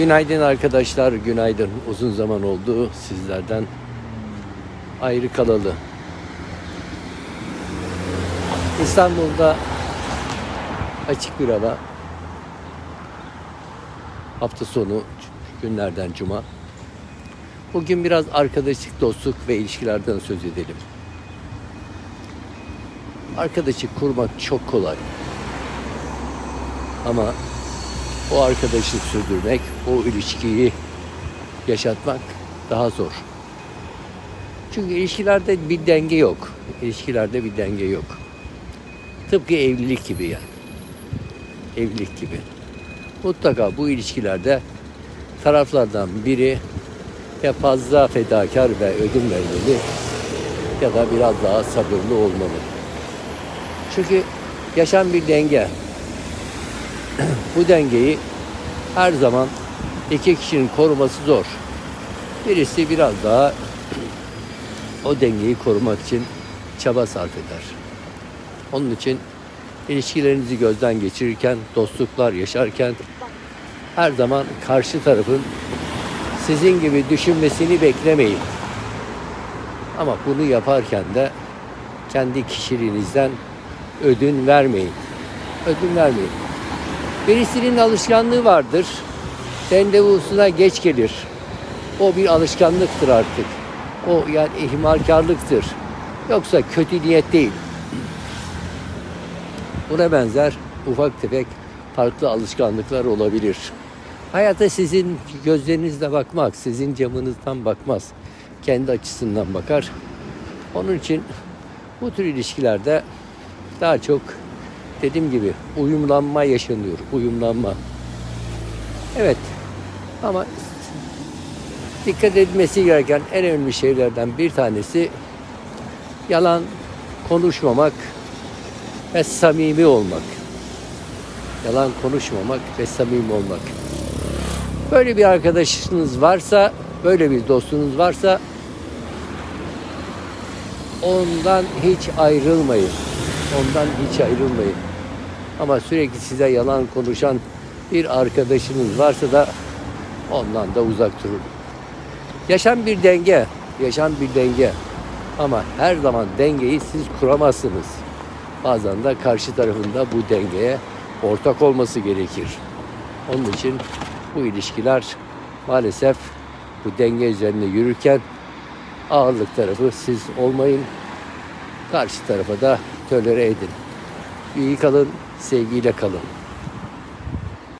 Günaydın arkadaşlar, günaydın. Uzun zaman oldu sizlerden ayrı kalalı. İstanbul'da açık bir hava. Hafta sonu günlerden cuma. Bugün biraz arkadaşlık, dostluk ve ilişkilerden söz edelim. Arkadaşlık kurmak çok kolay. Ama o arkadaşlık sürdürmek, o ilişkiyi yaşatmak daha zor. Çünkü ilişkilerde bir denge yok. İlişkilerde bir denge yok. Tıpkı evlilik gibi yani. Evlilik gibi. Mutlaka bu ilişkilerde taraflardan biri ya fazla fedakar ve ödün vermeli ya da biraz daha sabırlı olmalı. Çünkü yaşam bir denge. bu dengeyi her zaman iki kişinin koruması zor. Birisi biraz daha o dengeyi korumak için çaba sarf eder. Onun için ilişkilerinizi gözden geçirirken, dostluklar yaşarken her zaman karşı tarafın sizin gibi düşünmesini beklemeyin. Ama bunu yaparken de kendi kişiliğinizden ödün vermeyin. Ödün vermeyin. Birisinin alışkanlığı vardır. Randevusuna geç gelir. O bir alışkanlıktır artık. O yani ihmalkarlıktır. Yoksa kötü niyet değil. Buna benzer ufak tefek farklı alışkanlıklar olabilir. Hayata sizin gözlerinizle bakmak, sizin camınızdan bakmaz. Kendi açısından bakar. Onun için bu tür ilişkilerde daha çok dediğim gibi uyumlanma yaşanıyor. Uyumlanma. Evet. Ama dikkat edilmesi gereken en önemli şeylerden bir tanesi yalan konuşmamak ve samimi olmak. Yalan konuşmamak ve samimi olmak. Böyle bir arkadaşınız varsa, böyle bir dostunuz varsa ondan hiç ayrılmayın. Ondan hiç ayrılmayın. Ama sürekli size yalan konuşan bir arkadaşınız varsa da ondan da uzak durun. Yaşam bir denge. Yaşam bir denge. Ama her zaman dengeyi siz kuramazsınız. Bazen de karşı tarafında bu dengeye ortak olması gerekir. Onun için bu ilişkiler maalesef bu denge üzerinde yürürken ağırlık tarafı siz olmayın. Karşı tarafa da tölere edin. İyi kalın, sevgiyle kalın.